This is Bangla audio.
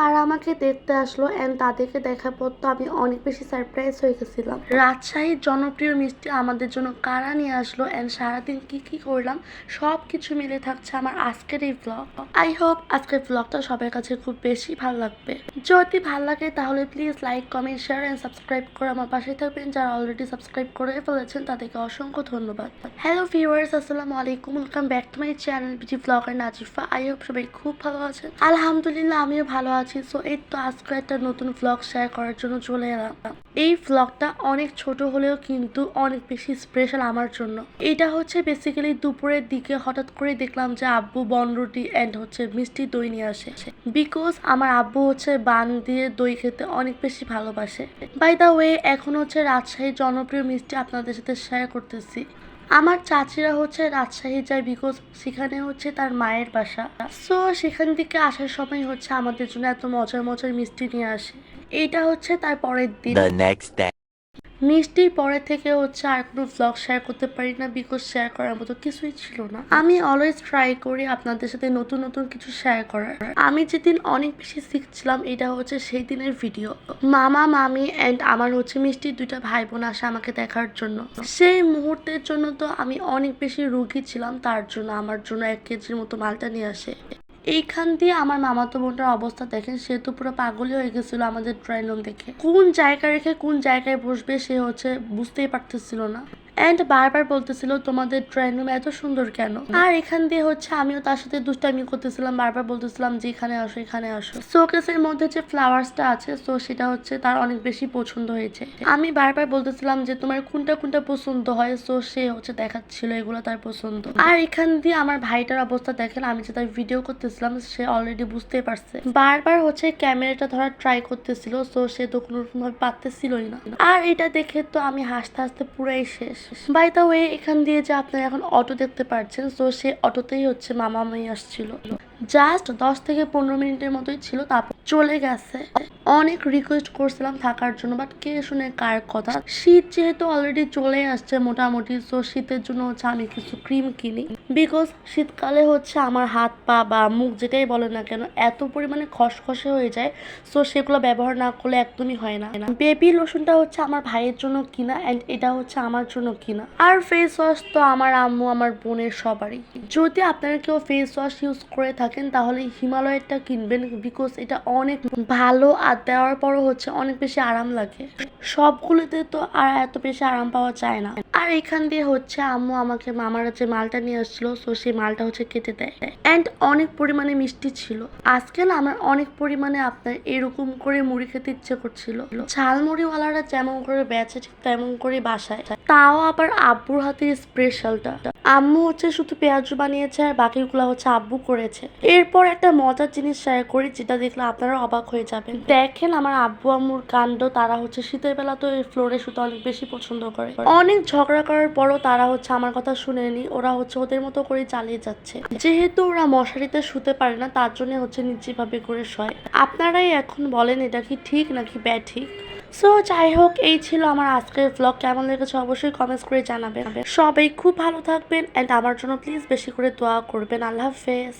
কারা আমাকে দেখতে আসলো অ্যান্ড তাদেরকে দেখার পর তো আমি অনেক বেশি সারপ্রাইজ হয়ে গেছিলাম। রাজশাহীর জনপ্রিয় মিষ্টি আমাদের জন্য কারা নিয়ে আসলো অ্যান্ড সারাদিন কি কি করলাম সব কিছু মিলে থাকছে আমার আজকের এই ব্লগ আই হোপ আজকের ব্লগটা সবার কাছে খুব বেশি ভালো লাগবে। যদি ভালো লাগে তাহলে please like comment share and subscribe করে আমার পাশে থাকবেন যারা অলরেডি সাবস্ক্রাইব করে ফেলেছেন তাদেরকে অসংখ্য ধন্যবাদ। হ্যালো ভিউয়ার্স আসসালামু আলাইকুম welcome back to my channel busy blogger Nazifa I hope সবাই খুব ভালো আছেন। আলহামদুলিল্লাহ, আমিও ভালো আছি। সো এই তো আজকে একটা নতুন ব্লগ শেয়ার করার জন্য চলে এলাম। এই ব্লগটা অনেক ছোট হলেও কিন্তু অনেক বেশি স্পেশাল আমার জন্য। এটা হচ্ছে বেসিক্যালি দুপুরের দিকে হঠাৎ করে দেখলাম যে আব্বু বনরুটি অ্যান্ড হচ্ছে মিষ্টি দই নিয়ে আসে। বিকজ আমার আব্বু হচ্ছে বান দিয়ে দই খেতে অনেক বেশি ভালোবাসে। বাই দা ওয়ে এখন হচ্ছে রাজশাহীর জনপ্রিয় মিষ্টি আপনাদের সাথে শেয়ার করতেছি। আমার চাচিরা হচ্ছে রাজশাহী যায় বিকজ সেখানে হচ্ছে তার মায়ের বাসা। সো সেখান থেকে আসার সময় হচ্ছে আমাদের জন্য এত মজার মজার মিষ্টি নিয়ে আসে। এইটা হচ্ছে তার পরের দিন. মিষ্টির পরে থেকে হচ্ছে আর কোনো ব্লগ শেয়ার করতে পারি না বিকজ শেয়ার করার মতো কিছুই ছিল না। আমি অলওয়েজ ট্রাই করি আপনাদের সাথে নতুন নতুন কিছু শেয়ার করার। আমি যেদিন অনেক বেশি শিখছিলাম এটা হচ্ছে সেই দিনের ভিডিও মামা, মামি অ্যান্ড আমার হচ্ছে মিষ্টির দুইটা ভাই বোন আসে আমাকে দেখার জন্য। সেই মুহূর্তের জন্য তো আমি অনেক বেশি রুগী ছিলাম, তার জন্য, আমার জন্য এক কেজির মতো মালটা নিয়ে আসে। এইখান দিয়ে আমার মামাতো বোনটার অবস্থা দেখেন, সে তো পুরো পাগলই হয়ে গেছিল আমাদের ড্রয়িং রুম দেখে। কোন জায়গা রেখে কোন জায়গায় বসবে সে হচ্ছে বুঝতেই পারতেছিল না। অ্যান্ড বারবার বলতেছিল, তোমাদের ড্রয়িং রুম এত সুন্দর কেন? আর এখান দিয়ে হচ্ছে আমিও তার সাথে দুষ্টামি করতেছিলাম, বারবার বলতেছিলাম যে, এখানে আসো এখানে আসো। শোকেসের মধ্যে যে ফ্লাওয়ার্সটা আছে সো সেটা হচ্ছে তার অনেক বেশি পছন্দ হয়েছে। আমি বারবার বলতেছিলাম যে, তোমার কোনটা কোনটা পছন্দ হয়? সো সে হচ্ছে দেখাচ্ছিল এগুলো তার পছন্দ। আর এখান দিয়ে আমার ভাইটার অবস্থা দেখেন, আমি যে তার ভিডিও করতেছিলাম, সে অলরেডি বুঝতে পারছে। বারবার হচ্ছে ক্যামেরাটা ধরার ট্রাই করতেছিল সো সে তো কোনো ভাবে পারতেছিলই না। আর এটা দেখে তো আমি হাসতে হাসতে পুরাই শেষ। বাই দা ওয়ে এখান দিয়ে যে আপনারা এখন অটো দেখতে পাচ্ছেন তো সে অটোতেই হচ্ছে মামা মাই আসছিল। জাস্ট দশ থেকে পনেরো মিনিটের মতোই ছিল, তারপর চলে গেছে। অনেক রিকোয়েস্ট করছিলাম থাকার জন্য বাট কে শুনে কার কথা? শীত যেহেতু অলরেডি চলে আসছে মোটামুটি সো শীতের জন্য হচ্ছে আমি কিছু ক্রিম কিনি। বিকজ শীতকালে হচ্ছে আমার হাত পা বা মুখ যেটাই বলে না কেন, এত পরিমাণে খসখসে হয়ে যায় সো সেগুলো ব্যবহার না করলে একদমই হয় না। বেবি লোশনটা হচ্ছে আমার ভাইয়ের জন্য কিনা অ্যান্ড এটা হচ্ছে আমার জন্য কিনা। আর ফেস ওয়াশ তো আমার আম্মু, আমার বোনের সবারই। যদি আপনারা কেউ ফেস ওয়াশ ইউজ করে থাকেন তাহলে হিমালয়েরটা কিনবেন বিকজ এটা অনেক ভালো আর দেওয়ার পরও হচ্ছে অনেক বেশি আরাম লাগে। সবগুলোতে তো আর এত বেশি আরাম পাওয়া যায় না। আর এখান দিয়ে হচ্ছে আম্মু আমাকে, মামারা যে মালটা নিয়ে আসছিল সো সেই মালটা হচ্ছে কেটে দেয়। অ্যান্ড অনেক পরিমাণে মিষ্টি ছিল। আজকে না আমার অনেক পরিমাণে আপনার এরকম করে মুড়ি খেতে ইচ্ছে করছিল। ঝালমুড়িওয়ালারা যেমন করে বেচে ঠিক তেমন করে বাসায়। তাও আবার আব্বুর হাতের স্পেশালটা আম্মু হচ্ছে শুধু পেঁয়াজু বানিয়েছে আর বাকিগুলো হচ্ছে আব্বু করেছে। এরপর একটা মজার জিনিস শেয়ার করি, যেটা দেখলে আপনারা অবাক হয়ে যাবেন। দেখেন আমার আব্বু আম্মুর কাণ্ড, তারা হচ্ছে শীতের বেলা তো এই ফ্লোরে শুতে অনেক বেশি পছন্দ করে। অনেক ঝগড়া করার পরও তারা হচ্ছে আমার কথা শুনেনি, ওরা হচ্ছে ওদের মতো করে চালিয়ে যাচ্ছে। যেহেতু ওরা মশারিতে শুতে পারে না, তার জন্য হচ্ছে নিচে ভাবে করে শয়। আপনারাই এখন বলেন এটা কি ঠিক নাকি ব্যাঠিক সো যাই হোক এই ছিল আমার আজকের ব্লগ কেমন লেগেছে অবশ্যই কমেন্টস করে জানাবেন। সবাই খুব ভালো থাকবেন অ্যান্ড আমার জন্য প্লিজ বেশি করে দোয়া করবেন। আল্লাহ হাফেজ।